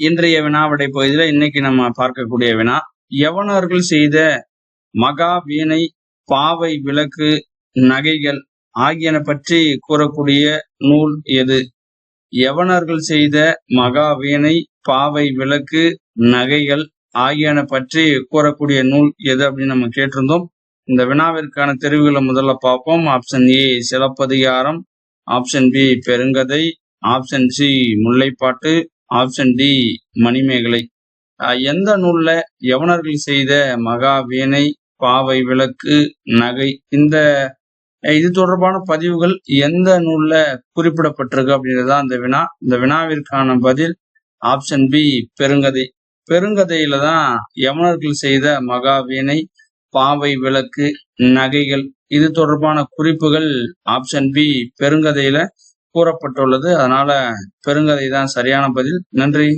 இன்றைய வினாவிடை பகுதியில இன்னைக்கு நம்ம பார்க்கக்கூடிய வினா யவனர்கள் செய்த மகா வீணை பாவை விளக்கு நகைகள் ஆகியன பற்றி கூறக்கூடிய நூல் எது? யவனர்கள் செய்த மகா வீணை பாவை விளக்கு நகைகள் ஆகியன பற்றி கூறக்கூடிய நூல் எது அப்படின்னு நம்ம கேட்டிருந்தோம். இந்த வினாவிற்கான தெரிவுகளை முதல்ல பார்ப்போம். Option A Silappatikaram. Option B Perungathai. Option C Mullaippattu. Option D Manimekalai. எந்த நூல்ல யவனர்கள் செய்த மகா வீணை பாவை விளக்கு நகை இந்த இது தொடர்பான பதிவுகள் எந்த நூல்ல குறிப்பிடப்பட்டிருக்கு அப்படின்றதான் அந்த வினா இந்த வினாவிற்கான பதில் ஆப்ஷன் பி பெருங்கதை. பெருங்கதையில தான் யமனர்கள் செய்த மகாவீணை பாவை விளக்கு நகைகள் இது தொடர்பான குறிப்புகள் ஆப்ஷன் பி பெருங்கதையில கூறப்பட்டுள்ளது. அதனால பெருங்கதை தான் சரியான பதில். நன்றி.